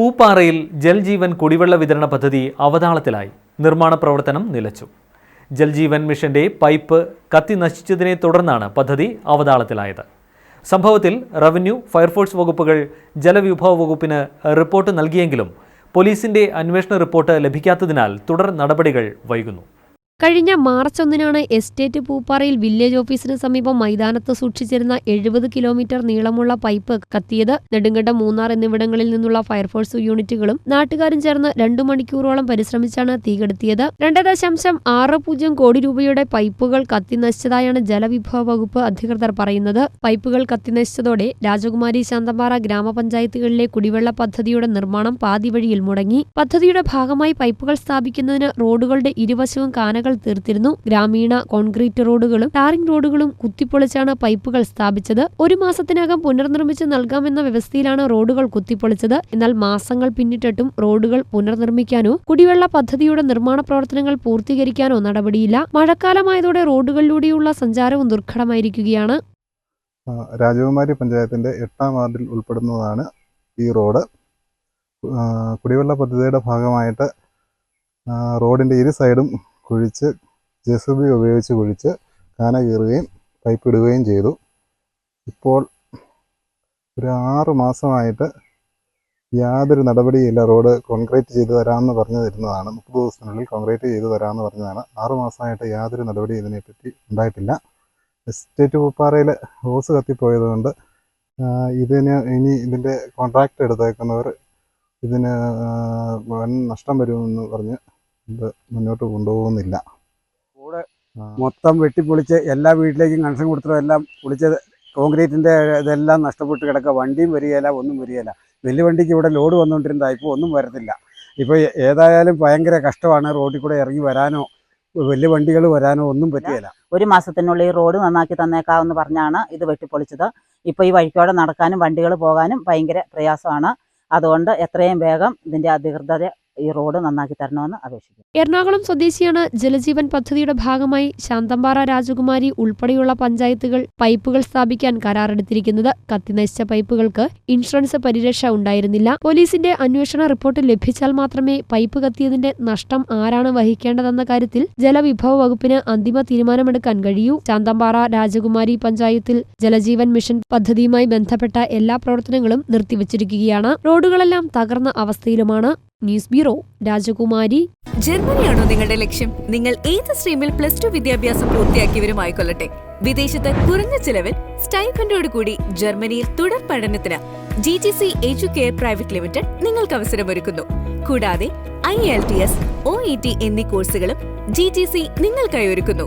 പൂപ്പാറയിൽ ജൽജീവൻ കുടിവെള്ള വിതരണ പദ്ധതി അവതാളത്തിലായി. നിർമ്മാണ പ്രവർത്തനം നിലച്ചു. ജൽജീവൻ മിഷന്റെ പൈപ്പ് കത്തി നശിച്ചതിനെ തുടർന്നാണ് പദ്ധതി അവതാളത്തിലായത്. സംഭവത്തിൽ റവന്യൂ ഫയർഫോഴ്സ് വകുപ്പുകൾ ജലവിഭവ വകുപ്പിന് റിപ്പോർട്ട് നൽകിയെങ്കിലും പോലീസിന്റെ അന്വേഷണ റിപ്പോർട്ട് ലഭിക്കാത്തതിനാൽ തുടർ നടപടികൾ വൈകുന്നു. കഴിഞ്ഞ മാർച്ച് ഒന്നിനാണ് എസ്റ്റേറ്റ് പൂപ്പാറയിൽ വില്ലേജ് ഓഫീസിന് സമീപം മൈതാനത്ത് സൂക്ഷിച്ചിരുന്ന എഴുപത് കിലോമീറ്റർ നീളമുള്ള പൈപ്പ് കത്തിയത്. നെടുങ്കണ്ടം മൂന്നാർ എന്നിവിടങ്ങളിൽ നിന്നുള്ള ഫയർഫോഴ്സ് യൂണിറ്റുകളും നാട്ടുകാരും ചേർന്ന് രണ്ടു മണിക്കൂറോളം പരിശ്രമിച്ചാണ് തീകെടുത്തിയത് രണ്ട് ദശാംശം ആറ് പൂജ്യം കോടി രൂപയുടെ പൈപ്പുകൾ കത്തി നശിച്ചതായാണ് ജലവിഭവ വകുപ്പ് അധികൃതർ പറയുന്നത്. പൈപ്പുകൾ കത്തി നശിച്ചതോടെ രാജകുമാരി ശാന്തമ്പാറ ഗ്രാമപഞ്ചായത്തുകളിലെ കുടിവെള്ള പദ്ധതിയുടെ നിർമ്മാണം പാതിവഴിയിൽ മുടങ്ങി. പദ്ധതിയുടെ ഭാഗമായി പൈപ്പുകൾ സ്ഥാപിക്കുന്നതിന് റോഡുകളുടെ ഇരുവശവും കാനകൾ തീർത്തിരുന്നു. ഗ്രാമീണ കോൺക്രീറ്റ് റോഡുകളും ടാറിംഗ് റോഡുകളും കുത്തിപ്പൊളിച്ചാണ് പൈപ്പുകൾ സ്ഥാപിച്ചത്. ഒരു മാസത്തിനകം പുനർനിർമ്മിച്ച് നൽകാമെന്ന വ്യവസ്ഥയിലാണ് റോഡുകൾ കുത്തിപ്പൊളിച്ചത്. എന്നാൽ മാസങ്ങൾ പിന്നിട്ടിട്ടും റോഡുകൾ പുനർനിർമ്മിക്കാനോ കുടിവെള്ള പദ്ധതിയുടെ നിർമ്മാണ പ്രവർത്തനങ്ങൾ പൂർത്തീകരിക്കാനോ നടപടിയില്ല. മഴക്കാലമായതോടെ റോഡുകളിലൂടെയുള്ള സഞ്ചാരവും ദുർഘടമായിരിക്കുകയാണ്. രാജകുമാരി പഞ്ചായത്തിന്റെ എട്ടാം വാർഡിൽ ഉൾപ്പെടുന്നതാണ് ഈ റോഡ്. കുടിവെള്ള പദ്ധതിയുടെ ഭാഗമായിട്ട് റോഡിന്റെ ഇരു സൈഡും കുഴിച്ച് ജെ സി ബി ഉപയോഗിച്ച് കുഴിച്ച് കാന കീറുകയും പൈപ്പ് ഇടുകയും ചെയ്തു. ഇപ്പോൾ ഒരു ആറ് മാസമായിട്ട് യാതൊരു നടപടിയില്ല റോഡ് കോൺക്രീറ്റ് ചെയ്തു തരാമെന്ന് പറഞ്ഞു തരുന്നതാണ്. മുപ്പത് ദിവസത്തിനുള്ളിൽ കോൺക്രീറ്റ് ചെയ്തു തരാമെന്ന് പറഞ്ഞതാണ്. ആറ് മാസമായിട്ട് യാതൊരു നടപടി ഇതിനെപ്പറ്റി ഉണ്ടായിട്ടില്ല. എസ്റ്റേറ്റ് പൂപ്പാറയിൽ ഹോസ് കത്തിപ്പോയതുകൊണ്ട് ഇതിന് ഇനി ഇതിന്റെ കോൺട്രാക്റ്റ് എടുത്തേക്കുന്നവർ ഇതിന് വൻ നഷ്ടം വരുമെന്ന് പറഞ്ഞ് ഇത് മുന്നോട്ട് കൊണ്ടുപോകുന്നില്ല. കൂടെ മൊത്തം വെട്ടിപ്പൊളിച്ച് എല്ലാ വീട്ടിലേക്കും കൺസൺ കൊടുത്തതും എല്ലാം പൊളിച്ച് കോൺക്രീറ്റിന്റെ ഇതെല്ലാം നഷ്ടപ്പെട്ട് കിടക്കുക. വണ്ടിയും വരികയില്ല ഒന്നും വരികയില്ല. വലിയ വണ്ടിക്ക് ഇവിടെ ലോഡ് വന്നുകൊണ്ടിരുന്നതാണ് ഇപ്പോൾ ഒന്നും വരത്തില്ല. ഇപ്പോൾ ഏതായാലും ഭയങ്കര കഷ്ടമാണ് റോഡിൽ കൂടെ ഇറങ്ങി വരാനോ വലിയ വണ്ടികൾ വരാനോ ഒന്നും പറ്റിയല്ല ഒരു മാസത്തിനുള്ളിൽ ഈ റോഡ് നന്നാക്കി തന്നേക്കാവെന്ന് പറഞ്ഞാണ് ഇത് വെട്ടിപ്പൊളിച്ചത്. ഇപ്പോൾ ഈ വഴിക്കോടെ നടക്കാനും വണ്ടികൾ പോകാനും ഭയങ്കര പ്രയാസമാണ്. അതുകൊണ്ട് എത്രയും വേഗം ഇതിന്റെ അധികൃതർ ഈ റോഡ് നന്നാക്കി തരണമെന്ന് അപേക്ഷിക്കുന്നു. എറണാകുളം സ്വദേശിയാണ് ജലജീവൻ പദ്ധതിയുടെ ഭാഗമായി ശാന്തമ്പാറ രാജകുമാരി ഉൾപ്പെടെയുള്ള പഞ്ചായത്തുകൾ പൈപ്പുകൾ സ്ഥാപിക്കാൻ കരാറെടുത്തിരിക്കുന്നത് കത്തിനശിച്ച പൈപ്പുകൾക്ക് ഇൻഷുറൻസ് പരിരക്ഷ ഉണ്ടായിരുന്നില്ല. പോലീസിന്റെ അന്വേഷണ റിപ്പോർട്ട് ലഭിച്ചാൽ മാത്രമേ പൈപ്പ് കത്തിയതിന്റെ നഷ്ടം ആരാണ് വഹിക്കേണ്ടതെന്ന കാര്യത്തിൽ ജലവിഭവ വകുപ്പിന് അന്തിമ തീരുമാനമെടുക്കാൻ കഴിയൂ. ശാന്തമ്പാറ രാജകുമാരി പഞ്ചായത്തിൽ ജലജീവൻ മിഷൻ പദ്ധതിയുമായി ബന്ധപ്പെട്ട എല്ലാ പ്രവർത്തനങ്ങളും നിർത്തിവച്ചിരിക്കുകയാണ്. റോഡുകളെല്ലാം തകർന്ന അവസ്ഥയിലുമാണ് ന്യൂസ് ബ്യൂറോ രാജകുമാരി. ജർമ്മനിയാണോ നിങ്ങളുടെ ലക്ഷ്യം? നിങ്ങൾ ഏത് സ്ട്രീമിൽ പ്ലസ് ടു വിദ്യാഭ്യാസം പൂർത്തിയാക്കിയവരുമായിക്കൊള്ളട്ടെ വിദേശത്ത് കുറഞ്ഞ ചിലവിൽ സ്റ്റൈഫൻഡോട് കൂടി ജർമ്മനിയിൽ തുടർ പഠനത്തിന് G G C edu care private limited നിങ്ങൾക്ക് അവസരമൊരുക്കുന്നു. കൂടാതെ I L T S O E T എന്നീ കോഴ്സുകളും ജി ജി സി നിങ്ങൾക്കായി ഒരുക്കുന്നു.